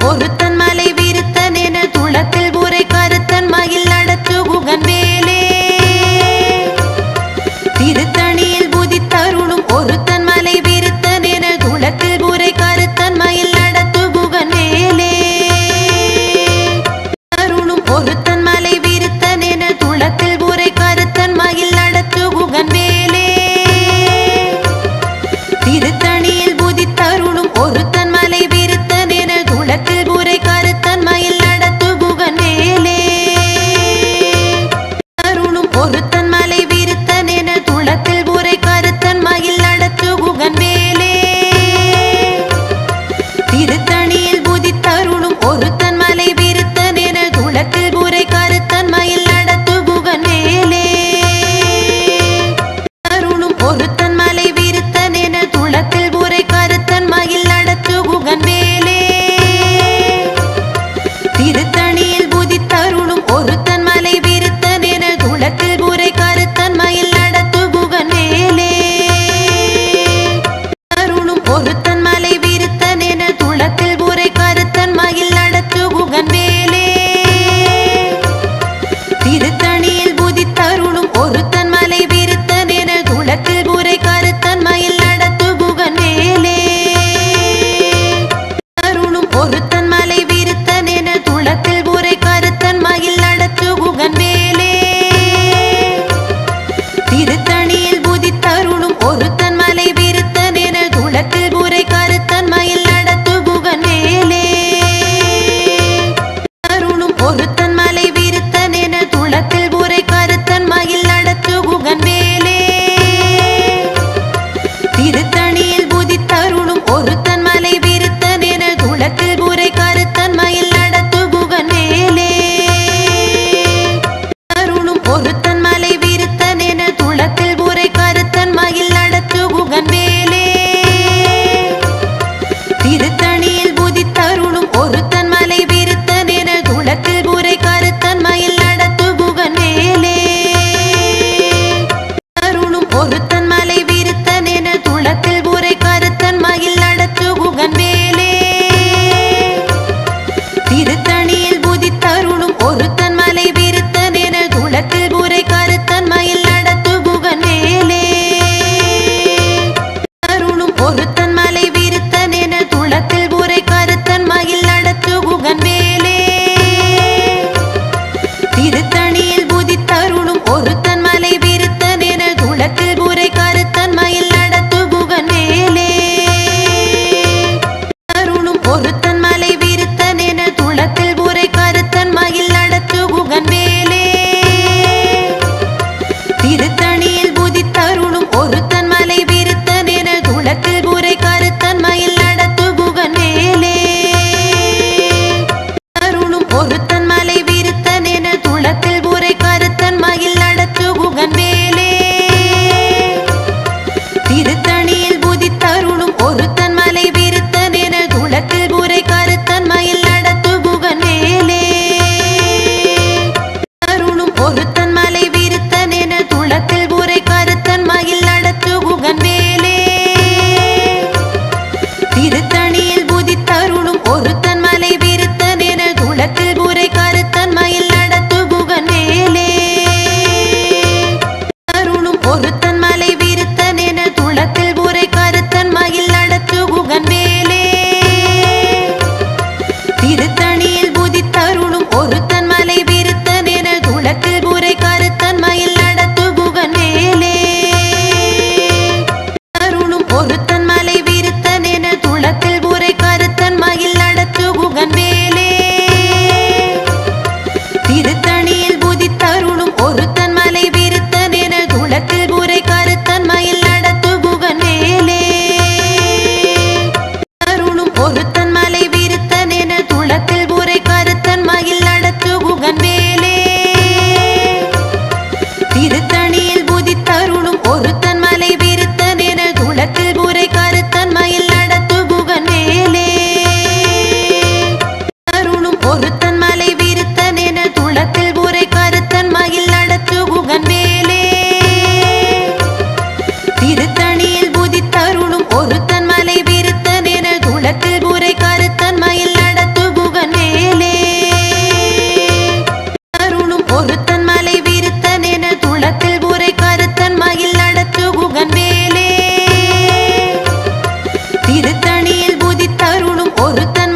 ஒருத்தன் மலை விருத்தன் என துளத்தில் உரை கருத்தன் மகிழ் பாணியில் உதித்த கொடுத்த ஒருத்த ஒருத்தன்